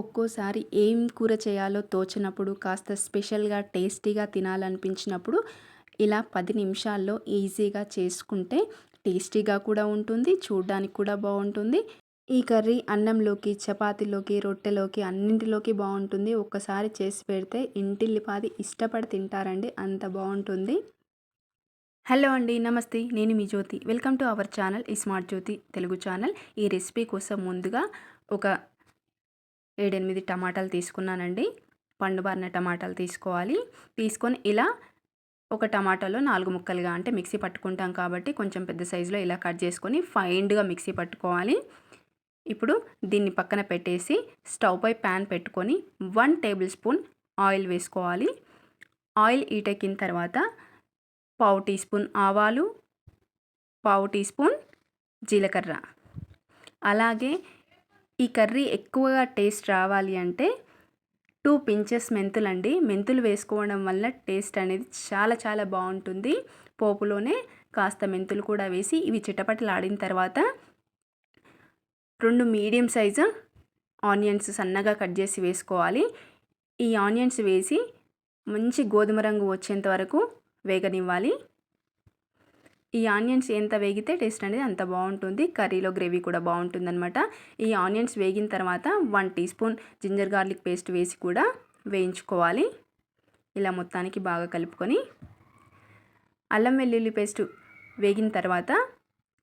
ఒక్కోసారి ఏం కూర చేయాలో తోచినప్పుడు కాస్త స్పెషల్గా టేస్టీగా తినాలనిపించినప్పుడు ఇలా పది నిమిషాల్లో ఈజీగా చేసుకుంటే టేస్టీగా కూడా ఉంటుంది చూడ్డానికి కూడా బాగుంటుంది. ఈ కర్రీ అన్నంలోకి చపాతీలోకి రొట్టెలోకి అన్నింటిలోకి బాగుంటుంది. ఒక్కసారి చేసి పెడితే ఇంటిల్లిపాది ఇష్టపడి తింటారండి అంత బాగుంటుంది. హలో అండి నమస్తే. నేను మీ Jyothi. Welcome to our channel ఈ స్మార్ట్ జ్యోతి తెలుగు ఛానల్. ఈ రెసిపీ కోసం ముందుగా ఒక ఏడెనిమిది టమాటాలు తీసుకున్నానండి. పండుబారిన టమాటాలు తీసుకోవాలి. తీసుకొని ఇలా ఒక టమాటాలో నాలుగు ముక్కలుగా అంటే మిక్సీ పట్టుకుంటాం కాబట్టి కొంచెం పెద్ద సైజులో ఇలా కట్ చేసుకొని ఫైండ్గా మిక్సీ పట్టుకోవాలి. ఇప్పుడు దీన్ని పక్కన పెట్టేసి స్టవ్ పై ప్యాన్ పెట్టుకొని వన్ టేబుల్ స్పూన్ ఆయిల్ వేసుకోవాలి. ఆయిల్ ఈటెక్కిన తర్వాత పావు టీ స్పూన్ ఆవాలు పావు టీ స్పూన్ జీలకర్ర. అలాగే ఈ కర్రీ ఎక్కువగా టేస్ట్ రావాలి అంటే టూ పించెస్ మెంతులు అండి మెంతులు వేసుకోవడం వల్ల టేస్ట్ అనేది చాలా చాలా బాగుంటుంది. పోపులోనే కాస్త మెంతులు కూడా వేసి ఇవి చిటపటలాడిన తర్వాత రెండు మీడియం సైజు ఆనియన్స్ సన్నగా కట్ చేసి వేసుకోవాలి. ఈ ఆనియన్స్ వేసి మంచి గోధుమ రంగు వచ్చేంత వరకు వేగనివ్వాలి. ఈ ఆనియన్స్ ఎంత వేగితే టేస్ట్ అనేది అంత బాగుంటుంది. కర్రీలో గ్రేవీ కూడా బాగుంటుంది అనమాట ఈ ఆనియన్స్ వేగిన తర్వాత one teaspoon ginger garlic paste వేసి కూడా వేయించుకోవాలి. ఇలా మొత్తానికి బాగా కలుపుకొని అల్లం వెల్లుల్లి పేస్ట్ వేగిన తర్వాత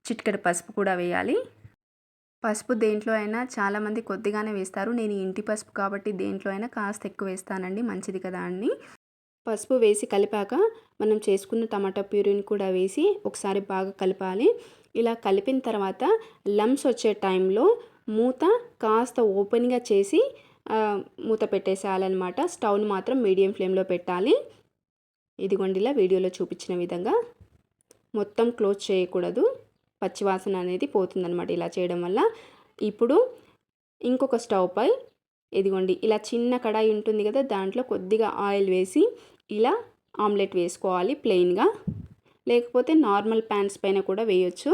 చిటికెడు పసుపు కూడా వేయాలి. పసుపు దేంట్లో అయినా చాలామంది కొద్దిగానే వేస్తారు. నేను ఇంటి పసుపు కాబట్టి దేంట్లో అయినా కాస్త ఎక్కువ వేస్తానండి. మంచిది కదా అని పసుపు వేసి కలిపాక మనం చేసుకున్న టమాటా ప్యూరీని కూడా వేసి ఒకసారి బాగా కలపాలి. ఇలా కలిపిన తర్వాత లమ్స్ వచ్చే టైంలో మూత కాస్త ఓపెన్గా చేసి మూత పెట్టేసేయాలన్నమాట. స్టవ్ని మాత్రం మీడియం ఫ్లేమ్లో పెట్టాలి. ఇదిగోండి ఇలా వీడియోలో చూపించిన విధంగా మొత్తం క్లోజ్ చేయకూడదు. పచ్చివాసన అనేది పోతుందన్నమాట ఇలా చేయడం వల్ల. ఇప్పుడు ఇంకొక స్టవ్ పై ఇదిగోండి ఇలా చిన్న కడాయి ఉంటుంది కదా దాంట్లో కొద్దిగా ఆయిల్ వేసి ఇలా ఆమ్లెట్ వేసుకోవాలి ప్లెయిన్గా. లేకపోతే నార్మల్ ప్యాన్స్ పైన కూడా వేయొచ్చు.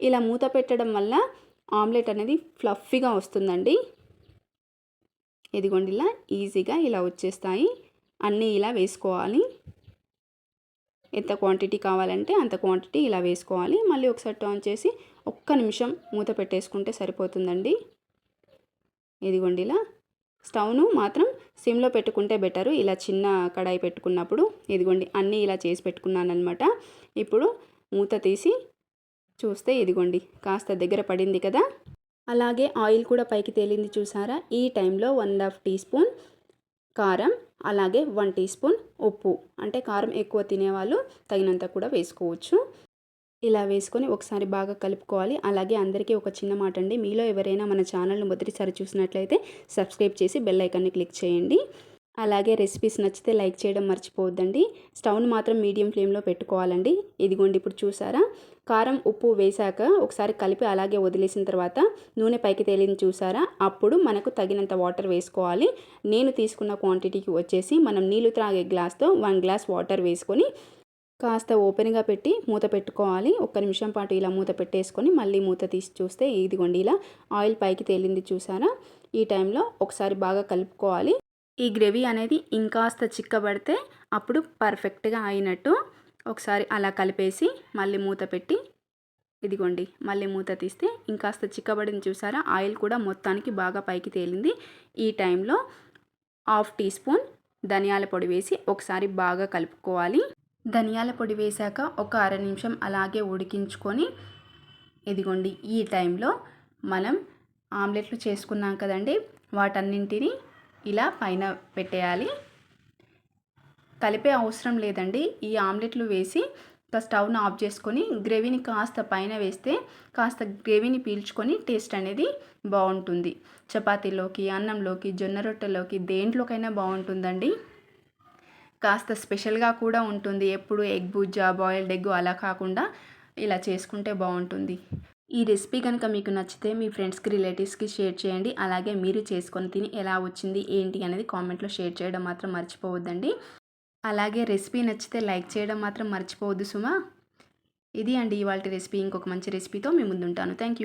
ఇలా మూత పెట్టడం వల్ల ఆమ్లెట్ అనేది ఫ్లఫీగా వస్తుందండి. ఇదిగోండి ఇలా ఈజీగా ఇలా వచ్చేస్తాయి. అన్నీ ఇలా వేసుకోవాలి. ఎంత క్వాంటిటీ కావాలంటే అంత క్వాంటిటీ ఇలా వేసుకోవాలి. మళ్ళీ ఒకసారి టర్న్ చేసి ఒక్క నిమిషం మూత పెట్టేసుకుంటే సరిపోతుందండి. ఇదిగోండి ఇలా స్టవ్ను మాత్రం సిమ్లో పెట్టుకుంటే బెటరు. ఇలా చిన్న కడాయి పెట్టుకున్నప్పుడు ఇదిగోండి అన్నీ ఇలా చేసి పెట్టుకున్నాను అనమాట ఇప్పుడు మూత తీసి చూస్తే ఇదిగోండి కాస్త దగ్గర పడింది కదా. అలాగే ఆయిల్ కూడా పైకి తేలింది చూసారా? ఈ టైంలో వన్ హాఫ్ టీ స్పూన్ కారం అలాగే వన్ టీ స్పూన్ ఉప్పు. అంటే కారం ఎక్కువ తినేవాళ్ళు తగినంత కూడా వేసుకోవచ్చు. ఇలా వేసుకొని ఒకసారి బాగా కలుపుకోవాలి. అలాగే అందరికీ ఒక చిన్న మాట అండి. మీలో ఎవరైనా మన ఛానల్ను మొదటిసారి చూసినట్లయితే సబ్స్క్రైబ్ చేసి బెల్ ఐకాన్ని క్లిక్ చేయండి. అలాగే రెసిపీస్ నచ్చితే లైక్ చేయడం మర్చిపోవద్దండి. స్టవ్ను మాత్రం మీడియం ఫ్లేమ్లో పెట్టుకోవాలండి. ఇదిగోండి ఇప్పుడు చూసారా? కారం ఉప్పు వేశాక ఒకసారి కలిపి అలాగే వదిలేసిన తర్వాత నూనె పైకి తేలింది చూసారా? అప్పుడు మనకు తగినంత వాటర్ వేసుకోవాలి. నేను తీసుకున్న క్వాంటిటీకి వచ్చేసి మనం నీళ్ళు త్రాగే గ్లాస్తో వన్ గ్లాస్ వాటర్ వేసుకొని కాస్త ఓపెన్గా పెట్టి మూత పెట్టుకోవాలి. ఒక్క నిమిషం పాటు ఇలా మూత పెట్టేసుకొని మళ్ళీ మూత తీసి చూస్తే ఇదిగోండి ఇలా ఆయిల్ పైకి తేలింది చూసారా? ఈ టైంలో ఒకసారి బాగా కలుపుకోవాలి. ఈ గ్రేవీ అనేది ఇంకాస్త చిక్కబడితే అప్పుడు పర్ఫెక్ట్గా అయినట్టు ఒకసారి అలా కలిపేసి మళ్ళీ మూత పెట్టి ఇదిగోండి మళ్ళీ మూత తీస్తే ఇంకాస్త చిక్కబడింది చూసారా? ఆయిల్ కూడా మొత్తానికి బాగా పైకి తేలింది. ఈ టైంలో హాఫ్ టీ స్పూన్ ధనియాల పొడి వేసి ఒకసారి బాగా కలుపుకోవాలి. ధనియాల పొడి వేశాక ఒక అర నిమిషం అలాగే ఉడికించుకొని ఇదిగోండి ఈ టైంలో మనం ఆమ్లెట్లు చేసుకున్నాం కదండి వాటన్నింటినీ ఇలా పైన పెట్టేయాలి. కలిపే అవసరం లేదండి ఈ ఆమ్లెట్లు వేసి స్టవ్ను ఆఫ్ చేసుకొని గ్రేవీని కాస్త పైన వేస్తే కాస్త గ్రేవీని పీల్చుకొని టేస్ట్ అనేది బాగుంటుంది. చపాతీలోకి అన్నంలోకి జొన్న రొట్టెలోకి దేంట్లోకైనా బాగుంటుందండి. కాస్త స్పెషల్గా కూడా ఉంటుంది. ఎప్పుడు ఎగ్ బుజ్జా బాయిల్డ్ ఎగ్ అలా కాకుండా ఇలా చేసుకుంటే బాగుంటుంది. ఈ రెసిపీ కనుక మీకు నచ్చితే మీ ఫ్రెండ్స్కి రిలేటివ్స్కి షేర్ చేయండి. అలాగే మీరు చేసుకొని తిని ఎలా వచ్చింది ఏంటి అనేది కామెంట్లో షేర్ చేయడం మాత్రం మర్చిపోవద్దండి. అలాగే రెసిపీ నచ్చితే లైక్ చేయడం మాత్రం మర్చిపోవద్దు సుమా. ఇది అండి ఇవాళ రెసిపీ. ఇంకొక మంచి రెసిపీతో మీ ముందుంటాను. Thank you